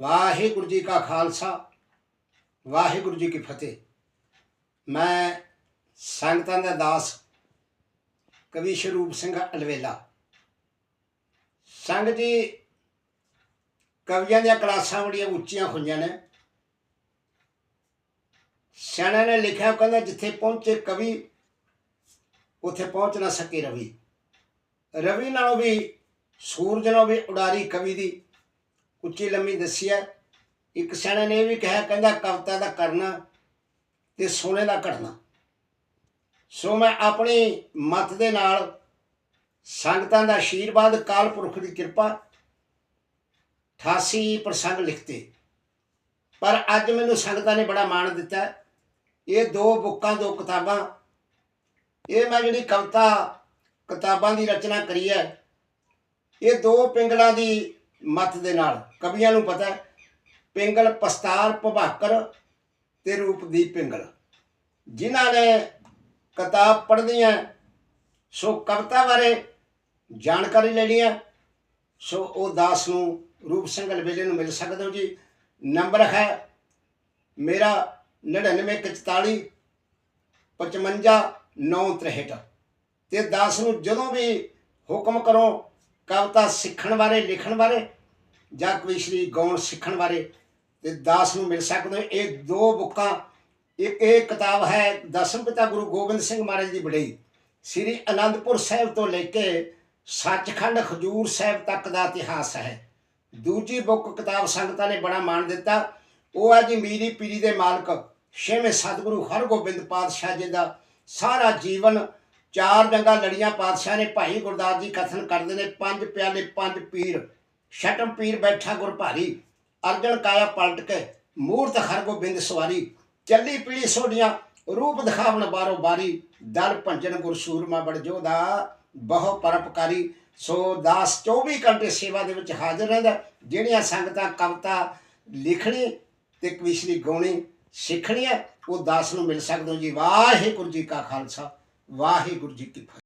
ਵਾਹਿਗੁਰੂ ਜੀ ਕਾ ਖਾਲਸਾ, ਵਾਹਿਗੁਰੂ ਜੀ ਕੀ ਫਤਿਹ। ਮੈਂ ਸੰਗਤਾਂ ਦਾ ਦਾਸ ਕਵੀ ਸ਼ਰੂਪ ਸਿੰਘ ਅਲਵੇਲਾ। ਸੰਗ ਜੀ ਕਵੀਆਂ ਦੀਆਂ ਕਲਾਸਾਂ ਬੜੀਆਂ ਉੱਚੀਆਂ ਹੋਈਆਂ ਨੇ। ਸਿਆਣਿਆਂ ਨੇ ਲਿਖਿਆ ਕਹਿੰਦਾ, ਜਿੱਥੇ ਪਹੁੰਚੇ ਕਵੀ, ਉੱਥੇ ਪਹੁੰਚ ਨਾ ਸਕੇ ਰਵੀ। ਰਵੀ ਨਾਲੋਂ ਵੀ ਸੂਰਜ ਨਾਲੋਂ ਵੀ ਉਡਾਰੀ ਕਵੀ ਦੀ ਉੱਚੀ ਲੰਮੀ ਦੱਸੀ ਹੈ। ਇੱਕ ਸਿਆਣੇ ਨੇ ਇਹ ਵੀ ਕਿਹਾ, ਕਹਿੰਦਾ ਕਵਿਤਾ ਦਾ ਕਰਨਾ ਤੇ ਸੋਨੇ ਦਾ ਘੜਨਾ। ਸੋ ਮੈਂ ਆਪਣੀ ਮਤ ਦੇ ਨਾਲ ਸੰਗਤਾਂ ਦਾ ਆਸ਼ੀਰਵਾਦ ਕਾਲ ਪੁਰਖ ਦੀ ਕਿਰਪਾ 88 ਪ੍ਰਸੰਗ ਲਿਖਤੇ। ਪਰ ਅੱਜ ਮੈਨੂੰ ਸੰਗਤਾਂ ਨੇ ਬੜਾ ਮਾਣ ਦਿੱਤਾ। ਇਹ ਦੋ ਬੁੱਕਾਂ, ਦੋ ਕਿਤਾਬਾਂ, ਇਹ ਮੈਂ ਜਿਹੜੀ ਕਵਿਤਾ ਕਿਤਾਬਾਂ ਦੀ ਰਚਨਾ ਕਰੀ ਹੈ, ਇਹ ਦੋ ਪਿੰਗਲਾਂ ਦੀ ਮੱਤ ਦੇ ਨਾਲ। ਕਵੀਆਂ ਨੂੰ ਪਤਾ ਹੈ, ਪਿੰਗਲ ਪਸਤਾਰ ਭਵਾਕਰ ਤੇ ਰੂਪਦੀਪ ਪਿੰਗਲ। ਜਿਨ੍ਹਾਂ ਨੇ ਕਿਤਾਬ ਪੜ੍ਹਦੀਆਂ ਸੋ ਕਵਿਤਾ ਬਾਰੇ ਜਾਣਕਾਰੀ ਲੈਣੀ ਹੈ, ਸੋ ਉਹ ਦਾਸ ਨੂੰ ਰੂਪ ਸਿੰਘ ਅਲਵੇਲੇ ਨੂੰ ਮਿਲ ਸਕਦੇ ਹੋ ਜੀ। ਨੰਬਰ ਹੈ ਮੇਰਾ 9944 55 963 ਤੇ ਦਾਸ ਨੂੰ ਜਦੋਂ ਵੀ ਹੁਕਮ ਕਰੋ ਕਵਿਤਾ ਸਿੱਖਣ ਬਾਰੇ, ਲਿਖਣ ਬਾਰੇ ਜਾਂ ਕੋਈ ਸ਼੍ਰੀ ਗਾਉਣ ਸਿੱਖਣ ਬਾਰੇ ਤੇ ਦਾਸ ਨੂੰ ਮਿਲ ਸਕਦੇ ਹੋ। ਇਹ ਦੋ ਬੁੱਕਾਂ, ਇੱਕ ਇਹ ਕਿਤਾਬ ਹੈ ਦਸਮ ਪਿਤਾ ਗੁਰੂ ਗੋਬਿੰਦ ਸਿੰਘ ਮਹਾਰਾਜ ਦੀ ਬੜਈ ਸ੍ਰੀ ਅਨੰਦਪੁਰ ਸਾਹਿਬ ਤੋਂ ਲੈ ਕੇ ਸੱਚਖੰਡ ਖਜੂਰ ਸਾਹਿਬ ਤੱਕ ਦਾ ਇਤਿਹਾਸ ਹੈ। ਦੂਜੀ ਬੁੱਕ ਕਿਤਾਬ ਸੰਗਤਾਂ ਨੇ ਬੜਾ ਮਾਣ ਦਿੱਤਾ। ਉਹ ਹੈ ਜੀ ਮੀਰੀ ਪੀਰੀ ਦੇ ਮਾਲਕ, ਛੇਵੇਂ ਸਤਿਗੁਰੂ ਹਰਗੋਬਿੰਦ ਪਾਤਸ਼ਾਹ ਜੀ ਦਾ ਸਾਰਾ ਜੀਵਨ ਚਾਰ ਜੰਗਾਂ ਲੜੀਆਂ, ਪਾਤਸ਼ਾਹ ਨੇ ਭਾਈ ਗੁਰਦਾਸ ਜੀ ਕਥਨ ਕਰਦੇ ਨੇ, ਪੰਜ ਪਿਆਲੇ, ਪੰਜ ਪੀਰ। ਛਟਮ ਪੀਰ ਬੈਠਾ ਗੁਰ ਭਾਰੀ ਅਰਜਨ ਕਾਇਆ ਪਲਟ ਕੇ, ਮੂਰਤ ਹਰਗੋਬਿੰਦ ਸਵਾਰੀ, ਚੱਲੀ ਪੀਲੀ ਸੋਡੀਆਂ ਰੂਪ ਦਿਖਾਵਣ ਬਾਰੋ ਬਾਰੀ। ਦਰ ਭੰਜਨ ਗੁਰ ਸੂਰਮਾ ਬੜ ਜੋਦਾ ਬਹੁ ਪਰਪਕਾਰੀ ਸੋ ਦਾਸ 24 ਘੰਟੇ ਸੇਵਾ ਦੇ ਵਿੱਚ ਹਾਜ਼ਰ ਰਹਿੰਦਾ, ਜਿਹੜੀਆਂ ਸੰਗਤਾਂ ਕਵਿਤਾ ਲਿਖਣੀ ਤੇ ਕਵਿਸ਼ਰੀ ਗਾਉਣੀ ਸਿੱਖਣੀ ਹੈ, ਉਹ ਦਾਸ ਨੂੰ ਮਿਲ ਸਕਦੇ ਹੋ ਜੀ। ਵਾਹਿਗੁਰੂ ਜੀ ਕਾ ਖਾਲਸਾ। ਵਾਹਿਗੁਰੂ ਜੀ ਕੀ ਫਤਿਹ।